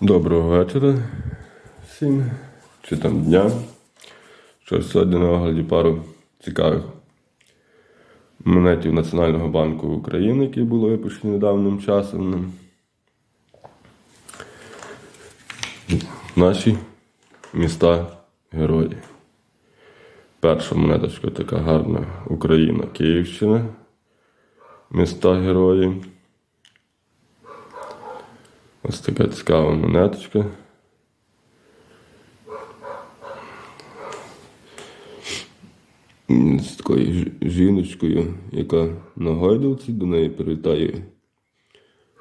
Доброго вечора всім, чи там дня. Що сьогодні на огляді пару цікавих монетів Національного банку України, які були випущені недавнім часом. Наші міста герої. Перша монеточка така гарна Україна, Київщина. Міста герої. Ось така цікава монеточка. З такою жіночкою, яка на гойдалці, до неї прилітає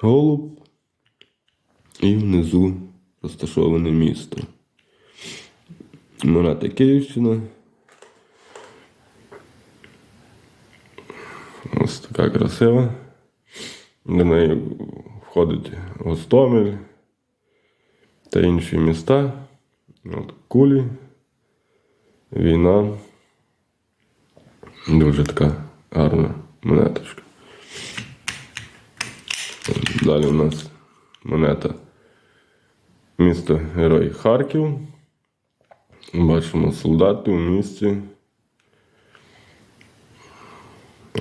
голуб, і внизу розташоване місто. Монета Київщина. Ось така красива. До неї входить Гостомель та інші міста. От кулі, війна. Дуже така гарна монеточка. Далі у нас монета місто Герой Харків. Бачимо солдати у місті.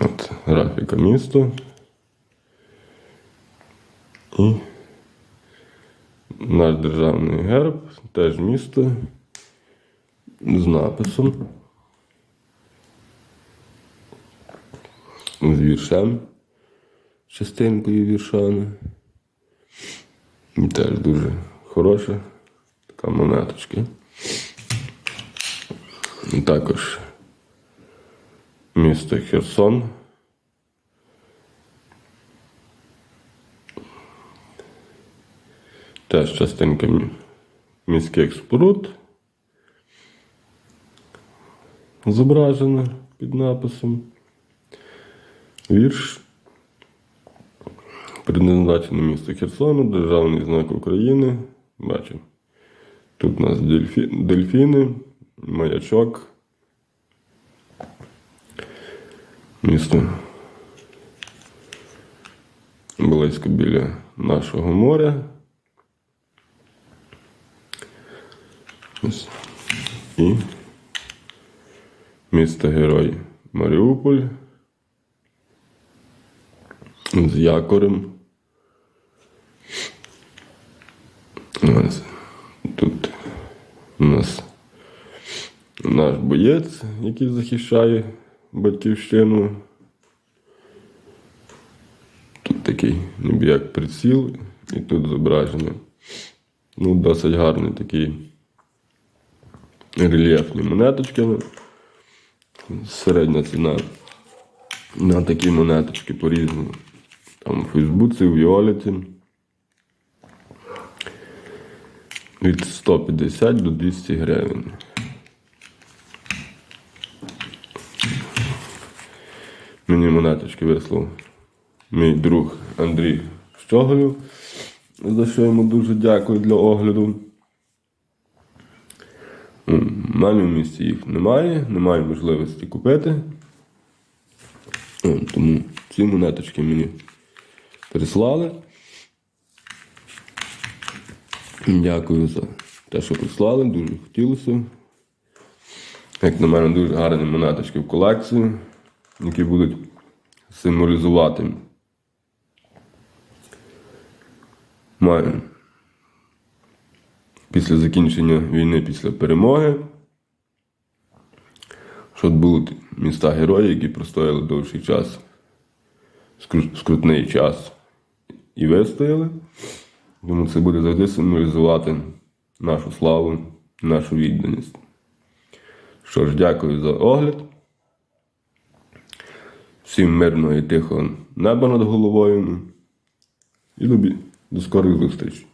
От графіка міста. І наш державний герб, теж місто з написом. З віршем, частинкою віршами. І теж дуже хороша така монеточка. І також місто Херсон. Теж частинка міських споруд зображена під написом. Вірш. Предназначене місто Херсону, Державний знак України. Бачимо. Тут у нас дельфі... дельфіни, маячок. Місто близько біля нашого моря. Ось. І місто Герой Маріуполь з якорем. Тут у нас наш боєць, який захищає батьківщину. Тут такий ніби як приціл, і тут зображення. Ну, досить гарний такий рельєфні монеточки. Середня ціна на такі монеточки по-різному. Там у Фейсбуці, у Віоліті. Від 150 до 200 гривень. Мені монеточки вислав мій друг Андрій Щоголів, за що йому дуже дякую для огляду. У мене в місті їх немає, немає можливості купити. Тому ці монеточки мені прислали. Дякую за те, що прислали, дуже хотілося. Як на мене, дуже гарні монеточки в колекцію, які будуть символізувати. Маю після закінчення війни, після перемоги, щоб були міста герої, які простояли довший час, скрутний час і вистояли. Тому це буде завжди символізувати нашу славу, нашу відданість. Що ж, дякую за огляд. Всім мирного і тихого неба над головою. І до скорих зустрічей.